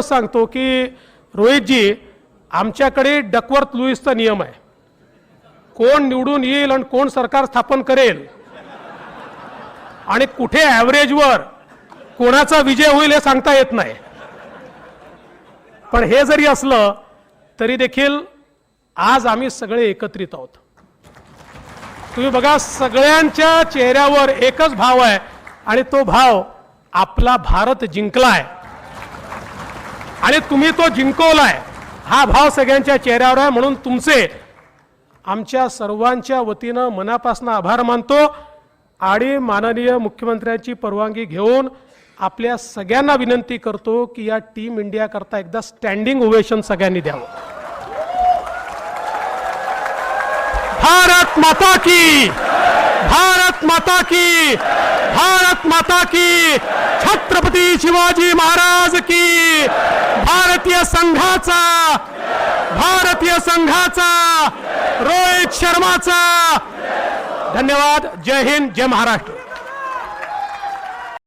सांगतो की रोहितजी आमच्याकडे डकवर्थ लुईसचा नियम आहे. कोण निवडून येईल आणि कोण सरकार स्थापन करेल? आणि कुठे ॲव्हरेजवर कोणाचा विजय होईल हे सांगता येत नाही. पण हे जरी असलं तरी देखील आज आम्ही सगळे एकत्रित आहोत. तुम्ही बघा सगळ्यांच्या चेहऱ्यावर एकच भाव आहे आणि तो भाव आपला भारत जिंकलाय. आणि तुम्ही तो जिंकवलाय. हा भाव सगळ्यांच्या चेहऱ्यावर आहे. म्हणून तुमचे आमच्या सर्वांच्या वतीनं मनापासून आभार मानतो. आणि माननीय मुख्यमंत्र्यांची परवानगी घेऊन आपल्या सगळ्यांना विनंती करतो की या टीम इंडिया करता एकदा स्टँडिंग ओवेशन सगळ्यांनी द्यावं. भारत माता की भारत माता की भारत माता की छत्रपती शिवाजी महाराज की संघाचा भारतीय संघाचा रोहित शर्माचा. धन्यवाद. जय हिंद जय महाराष्ट्र.